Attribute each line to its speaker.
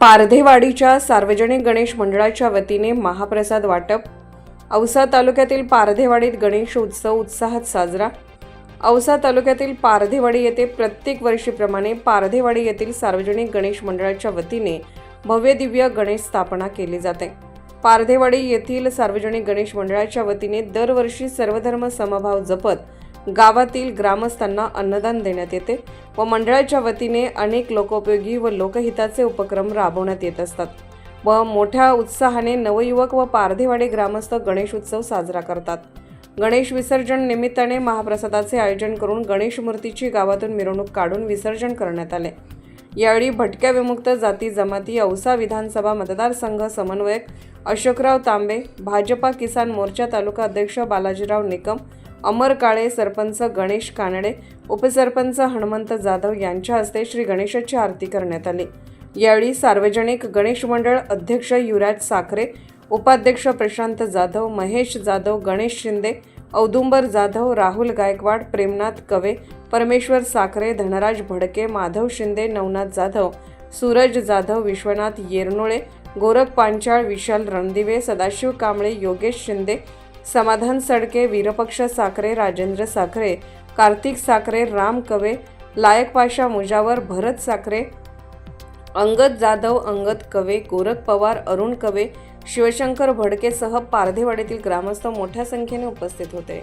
Speaker 1: पारधेवाडीच्या सार्वजनिक गणेश मंडळाच्या वतीने महाप्रसाद वाटप औसा तालुक्यातील पारधेवाडीत गणेश उत्सव उत्साहात साजरा. औसा तालुक्यातील पारधेवाडी येथे प्रत्येक वर्षीप्रमाणे पारधेवाडी येथील सार्वजनिक गणेश मंडळाच्या वतीने भव्य दिव्य गणेश स्थापना केली जाते. पारधेवाडी येथील सार्वजनिक गणेश मंडळाच्या वतीने दरवर्षी सर्वधर्म समभाव जपत गावातील ग्रामस्थांना अन्नदान देण्यात येते व मंडळाच्या वतीने अनेक लोकोपयोगी व लोकहिताचे उपक्रम राबवण्यात येत असतात व मोठ्या उत्साहाने नवयुवक व पारधेवाडे ग्रामस्थ गणेश उत्सव साजरा करतात. गणेश विसर्जन निमित्ताने महाप्रसादाचे आयोजन करून गणेश मूर्तीची गावातून मिरवणूक काढून विसर्जन करण्यात आले. यावेळी भटक्या विमुक्त जाती जमाती औसा विधानसभा मतदारसंघ समन्वयक अशोकराव तांबे भाजपा किसान मोर्चा तालुका अध्यक्ष बालाजीराव निकम अमर काळे सरपंच गणेश कानडे उपसरपंच हनुमंत जाधव यांच्या हस्ते श्री गणेशाची आरती करण्यात आली. यावेळी सार्वजनिक गणेश मंडळ अध्यक्ष युवराज साखरे उपाध्यक्ष प्रशांत जाधव महेश जाधव गणेश शिंदे औदुंबर जाधव राहुल गायकवाड प्रेमनाथ कवे परमेश्वर साखरे धनराज भडके माधव शिंदे नवनाथ जाधव सूरज जाधव विश्वनाथ येरनोळे गोरख पांचाळ विशाल रणदिवे सदाशिव कांबळे योगेश शिंदे समाधान सडके वीरपक्ष साखरे राजेंद्र साखरे कार्तिक साखरे राम कवे लायक पाशा मुजावर भरत साखरे अंगद जाधव अंगद कवे गोरख पवार अरुण कवे शिवशंकर भडकेसह पारधेवाडीतील ग्रामस्थ मोठ्या संख्येने उपस्थित होते.